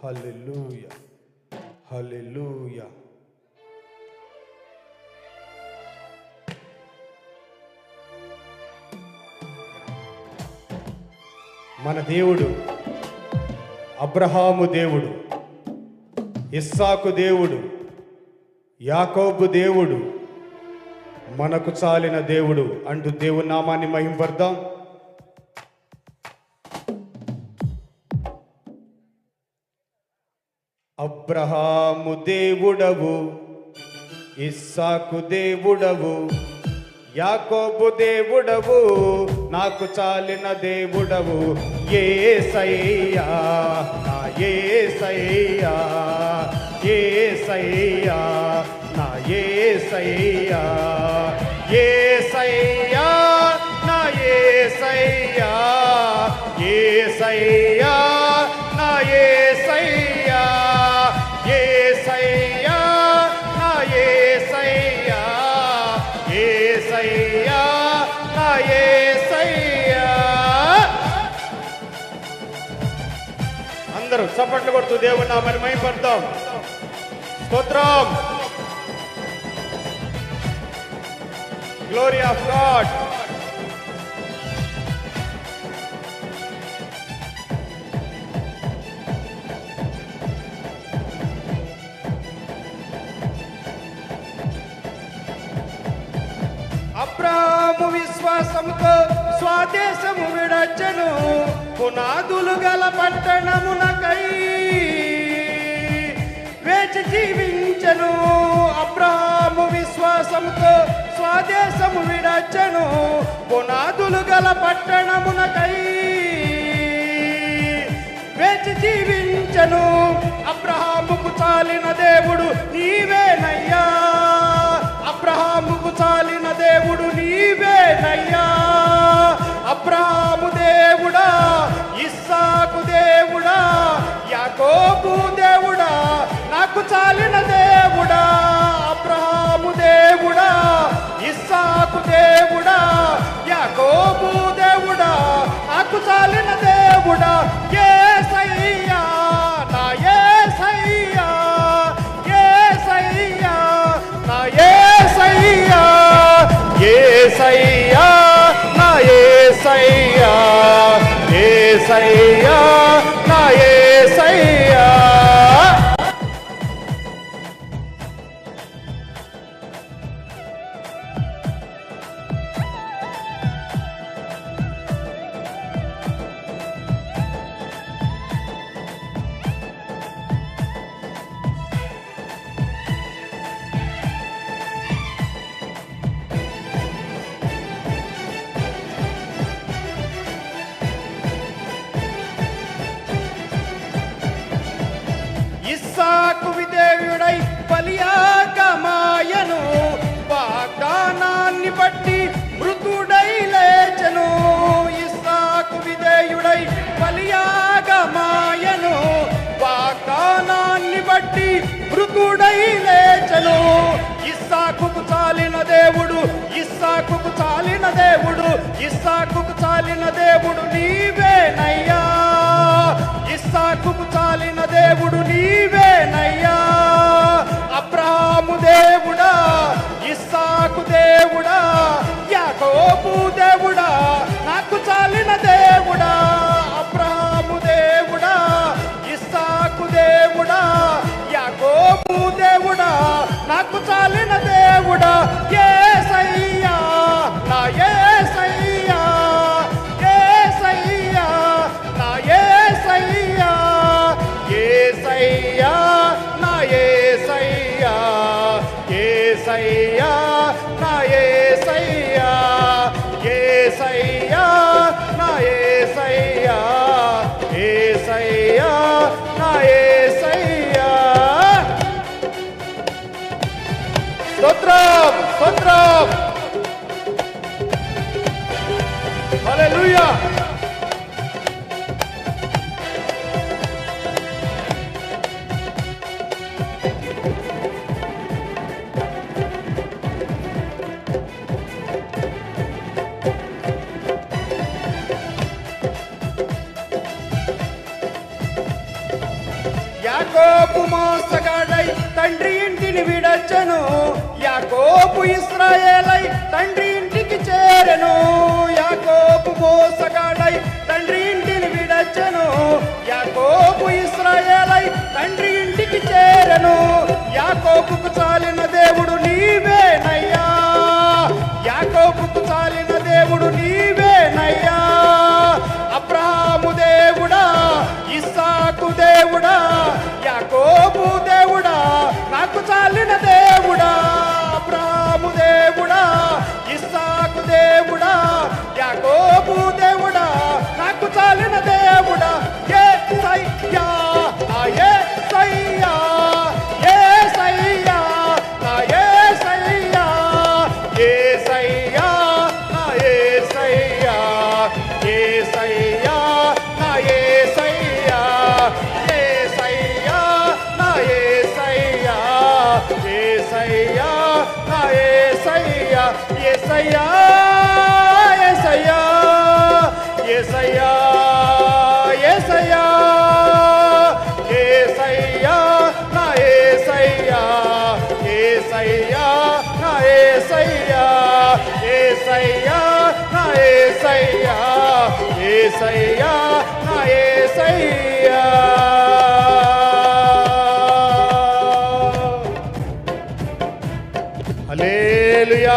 హల్లెలూయ హల్లెలూయ మన దేవుడు అబ్రహాము దేవుడు ఇస్సాకు దేవుడు యాకోబు దేవుడు మనకు చాలిన దేవుడు అంటూ దేవుని నామాన్ని మహింపడదాం అబ్రహాము దేవుడవు ఇస్సాకు దేవుడవు యాకోబు దేవుడవు నాకు చాలిన దేవుడవు ఏ సయ్యా నా ఏ సయ్యా ఏ సయ్యా నా ఏ సయ్యా ఏ సయ్యా నా ఏ సయ్యా ఏ సయ్యా. చప్పట్లు కొడుతూ దేవుని నామని మైపడతాం స్తోత్రం. గ్లోరీ ఆఫ్ గాడ్ అబ్రాము విశ్వాసముతో స్వాదేశము విడచెను. పునాదులు గల పట్టణమునక చేసి జీవించెను. అబ్రాము విశ్వాసముతో స్వాదేశము విడచెను. పునాదులు గల పట్టణమునకై వేచి జీవించను. అబ్రహాముకు చాలిన దేవుడు నీవేనయ్యా. అబ్రహాముకు చాలిన దేవుడు నీవేనయ్యా. అబ్రహాము దేవుడా ఇస్సాకు దేవుడా యాకోబు దేవుడు నాకు చాలిన దేవుడా అబ్రహాము దేవుడా ఇస్సాకు దేవుడా యాకోబు దేవుడా నాకు చాలిన దేవుడా ఏ సయ్యా నా ఏ సయ్యా ఏ సయ్యా నా ఏ సయ్యా ఏ సయ్యా నా ఏ సయ్యా ఏ సయ్యా నా ఏ చాలిన దేవుడు నీవేనయ్యా. ఇస్సాకుకు చాలిన దేవుడు నీవేనయ్యా. సయ్యా నా ఏ సయ్యా ఏ సయ్యా నా ఏ సయ్యా ఏ సయ్యా నా ఏ సయ్యా ఏ సయ్యా నా ఏ సయ్యా స్తోత్రం స్తోత్రం. హల్లెలూయా. యాకోబు ఇస్రాయేలై తండ్రి ఇంటికి చేరెను. యాకోబు మోసగాడై తండ్రి ఇంటిని విడచెను. యాకోబు ఇస్రాయేలై తండ్రి ఇంటికి చేరెను. ఏసయ్యా ఏసయ్యా ఏసయ్యా ఏసయ్యా ఏసయ్యా నా ఏసయ్యా ఏసయ్యా నా ఏసయ్యా ఏసయ్యా నా ఏసయ్యా ఏసయ్యా నా ఏసయ్యా. హల్లెలూయా.